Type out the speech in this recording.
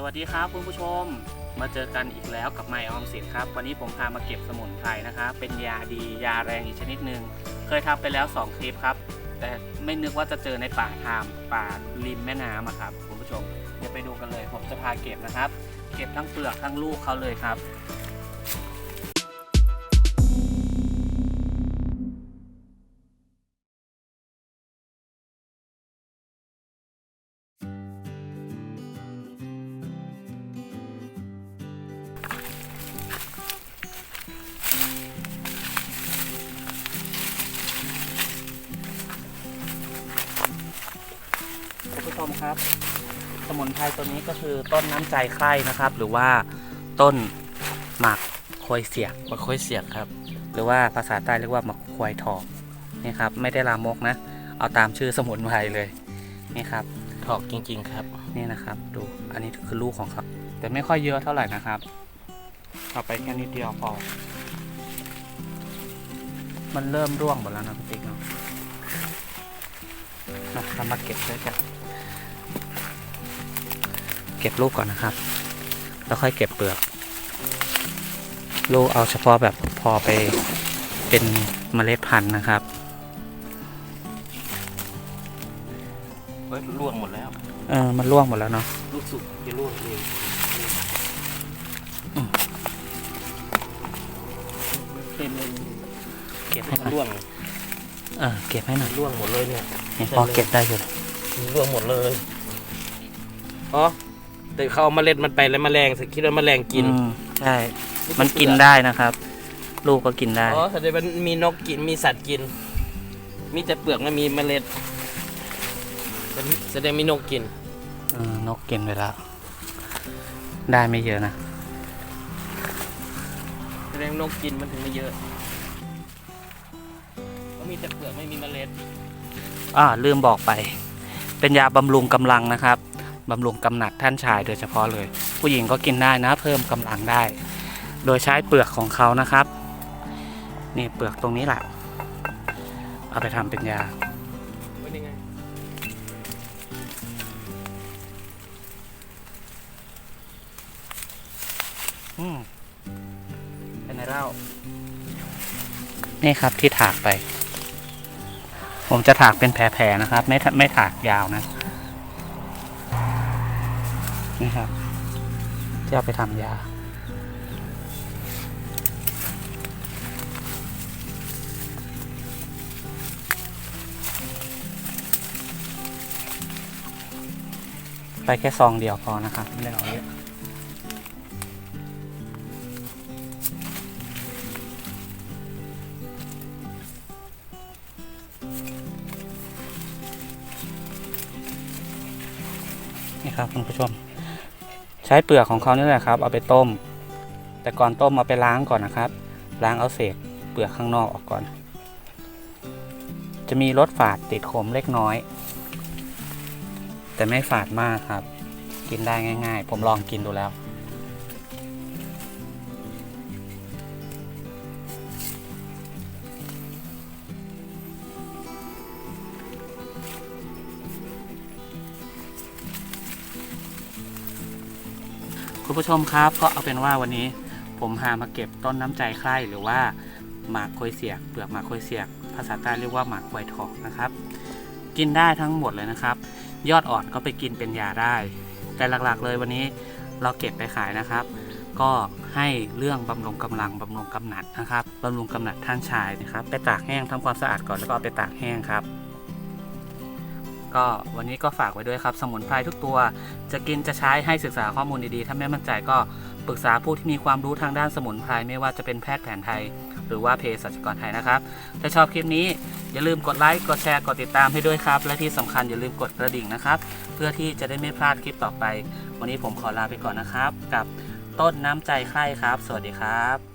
สวัสดีครับคุณผู้ชม มาเจอกันอีกแล้วกับไมออมสินครับ วันนี้ผมพามาเก็บสมุนไพรนะครับเป็นยาดียาแรงอีกชนิดหนึ่งเคยทำไปแล้ว 2 คลิปครับ แต่ไม่นึกว่าจะเจอในป่าทามป่าริมแม่น้ำอะครับคุณผู้ชม เดี๋ยวไปดูกันเลย ผมจะพาเก็บนะครับ เก็บทั้งเปลือกทั้งลูกเขาเลยครับ ชมครับ สมุนไพรตัวนี้ก็คือต้นน้ำใจไคร่นะครับ หรือว่าต้นหมากควยเสียกมาค่อยเสียกครับ หรือว่าภาษาใต้เรียกว่าหมากควายทองนี่ครับ ไม่ได้ลามกนะ เอาตามชื่อสมุนไพรเลยนี่ครับถอกจริง ๆ ครับ นี่นะครับ ดูอันนี้คือลูกของเขาแต่ไม่ค่อยเยอะเท่าไหร่นะครับเอาไปแค่นิดเดียวพอมันเริ่มร่วงหมดแล้วนะพี่ติ๊กเนาะมาเรามาเก็บด้วยกัน เก็บลูกก่อนนะครับ แล้วค่อยเก็บเปลือก ลูกเอาเฉพาะแบบพอไปเป็นเมล็ดพันธุ์นะครับเฮ้ยร่วงหมดแล้ว เออมันร่วงหมดแล้วเนาะลูกสุกจะร่วงเองเต็มเลยเก็บให้หมันน่อยร่วงเออเก็บให้หน่อยร่วงหมดเลยเนี่ยนี่พอเก็บได้อยู่ร่วงหมดเลยอ๋อ แต่เขาเอาเมล็ดมันไปแล้วแมลงคิดว่าแมลงกิน อืมใช่ มันกินได้นะครับ ลูกก็กินได้ อ๋อแสดงว่ามีนกกินมีสัตว์กิน มีแต่เปลือกไม่มีเมล็ดแสดงมีนกกิน เออนกกินไปแล้ว ได้ไม่เยอะนะ แสดงนกกินมันถึงไม่เยอะก็มีแต่เปลือกไม่มีเมล็ด อ่าลืมบอกไป เป็นยาบำรุงกำลังนะครับ บำรุงกำหนัดท่านชายโดยเฉพาะเลย ผู้หญิงก็กินได้นะ เพิ่มกำลังได้ โดยใช้เปลือกของเขานะครับ นี่เปลือกตรงนี้แหละ เอาไปทำเป็นยาเป็นยังไงอืมเป็นไงเล่านี่ครับที่ถากไป ผมจะถากเป็นแผลๆนะครับ ไม่ถไม่ถากยาวนะ นี่ครับที่เอาไปทำยา ไปแค่ซองเดียวพอนะครับไม่ได้เอาเยอะนี่ครับคุณผู้ชม ใช้เปลือกของเขานี่แหละครับ เอาไปต้ม แต่ก่อนต้มเอาไปล้างก่อนนะครับ ล้างเอาเศษเปลือกข้างนอกออกก่อน จะมีรสฝาดติดขมเล็กน้อย แต่ไม่ฝาดมากครับ กินได้ง่าย ๆ ผมลองกินดูแล้ว คุณผู้ชมครับก็เอาเป็นว่าวันนี้ผมพามาเก็บต้นน้ำใจใคร่หรือว่าหมากควยเสียกเปลือกหมากควยเสียก ภาษาใต้เรียกว่าหมากควยทองนะครับ กินได้ทั้งหมดเลยนะครับ ยอดอ่อนก็ไปกินเป็นยาได้ แต่หลักๆเลยวันนี้เราเก็บไปขายนะครับ ก็ให้เรื่องบำรุงกำลังบำรุงกำหนัดนะครับบำรุงกำหนัดท่านชายนะครับ ไปตากแห้งทำความสะอาดก่อนแล้วก็เอาไปตากแห้งครับ ก็วันนี้ก็ฝากไว้ด้วยครับ สมุนไพรทุกตัว จะกินจะใช้ให้ศึกษาข้อมูลดีๆ ถ้าไม่มั่นใจก็ปรึกษาผู้ที่มีความรู้ทางด้านสมุนไพรไม่ว่าจะเป็นแพทย์แผนไทย หรือว่าเภสัชกรไทยนะครับ ถ้าชอบคลิปนี้อย่าลืมกดไลค์กดแชร์กดติดตามให้ด้วยครับ และที่สำคัญอย่าลืมกดกระดิ่งนะครับ เพื่อที่จะได้ไม่พลาดคลิปต่อไป วันนี้ผมขอลาไปก่อนนะครับ กับต้นน้ำใจใคร่ครับ สวัสดีครับ